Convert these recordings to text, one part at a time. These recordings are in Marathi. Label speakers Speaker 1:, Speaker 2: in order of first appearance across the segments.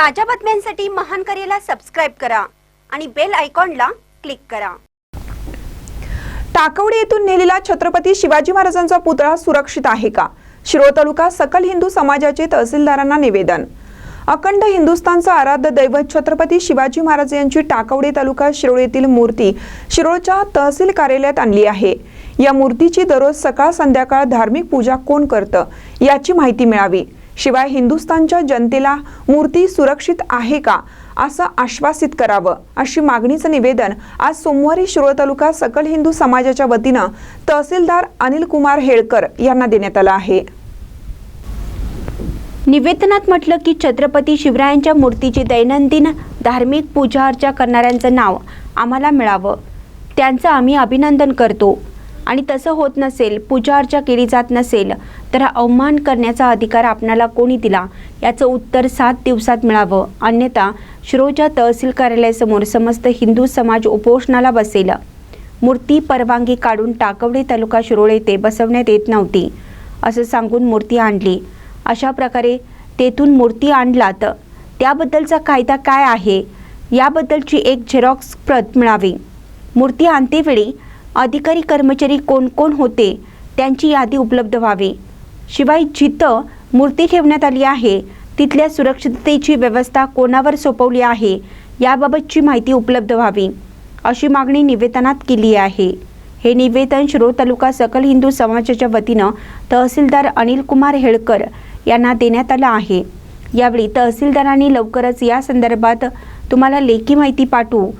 Speaker 1: ताज्या बातम्यांसाठी महान करेला सबस्क्राईब करा आणि बेल आयकॉनला क्लिक करा.
Speaker 2: टाकवडे येथून नेलेला छत्रपती शिवाजी महाराजांचा पुतळा सुरक्षित आहे का? शिरोळ तालुका सकल हिंदू समाजाचे तहसीलदारांना निवेदन. अखंड हिंदुस्थानचं आराध्य दैवत छत्रपती शिवाजी महाराज यांची टाकवडे तालुका शिरोळ येथील मूर्ती शिरोळच्या तहसील कार्यालयात आणली आहे. या मूर्तीची दररोज सकाळ संध्याकाळ धार्मिक पूजा कोण करतं याची माहिती मिळावी. शिवाय हिंदुस्थानच्या जनतेला मूर्ती सुरक्षित आहे का असं आश्वासित करावं अशी मागणीचं निवेदन आज सोमवारी शिरोळ तालुका सकल हिंदू समाजाच्या वतीनं तहसीलदार अनिल कुमार हेळकर यांना देण्यात आलं आहे.
Speaker 3: निवेदनात म्हटलं की छत्रपती शिवरायांच्या मूर्तीची दैनंदिन धार्मिक पूजा अर्चा करणाऱ्यांचं नाव आम्हाला मिळावं. त्यांचं आम्ही अभिनंदन करतो. आणि तसं होत नसेल पूजा अर्चा केली जात नसेल तर हा अवमान करण्याचा अधिकार आपणाला कोणी दिला? याचं उत्तर सात दिवसात मिळावं. अन्यथा शिरोच्या तहसील कार्यालयासमोर समस्त हिंदू समाज उपोषणाला बसेल. मूर्ती परवानगी काढून टाकवडे तालुका शिरोळ येथे बसवण्यात येत नव्हती असं सांगून मूर्ती आणली. अशा प्रकारे तेथून मूर्ती आणलात. त्याबद्दलचा कायदा काय आहे? याबद्दलची एक झेरॉक्स प्रत मिळावी. मूर्ती आणतेवेळी अधिकारी कर्मचारी कोण कोण होते त्यांची यादी उपलब्ध व्हावी. शिवाय जिथं मूर्ती ठेवण्यात आली आहे तिथल्या सुरक्षिततेची व्यवस्था कोणावर सोपवली आहे याबाबतची माहिती उपलब्ध व्हावी अशी मागणी निवेदनात केली आहे. हे निवेदन शिरोळ तालुका सकल हिंदू समाजाच्या वतीनं तहसीलदार अनिल कुमार हेळकर यांना देण्यात आलं आहे. यावेळी तहसीलदारांनी लवकरच या संदर्भात तुम्हाला लेखी माहिती पाठवू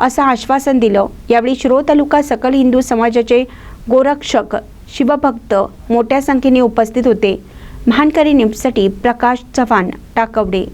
Speaker 3: असं आश्वासन दिलं. यावेळी शिरोळ तालुका सकल हिंदू समाजाचे गोरक्षक शिवभक्त मोठ्या संख्येने उपस्थित होते. महानकरी न्यूजसाठी प्रकाश चव्हाण टाकवडे.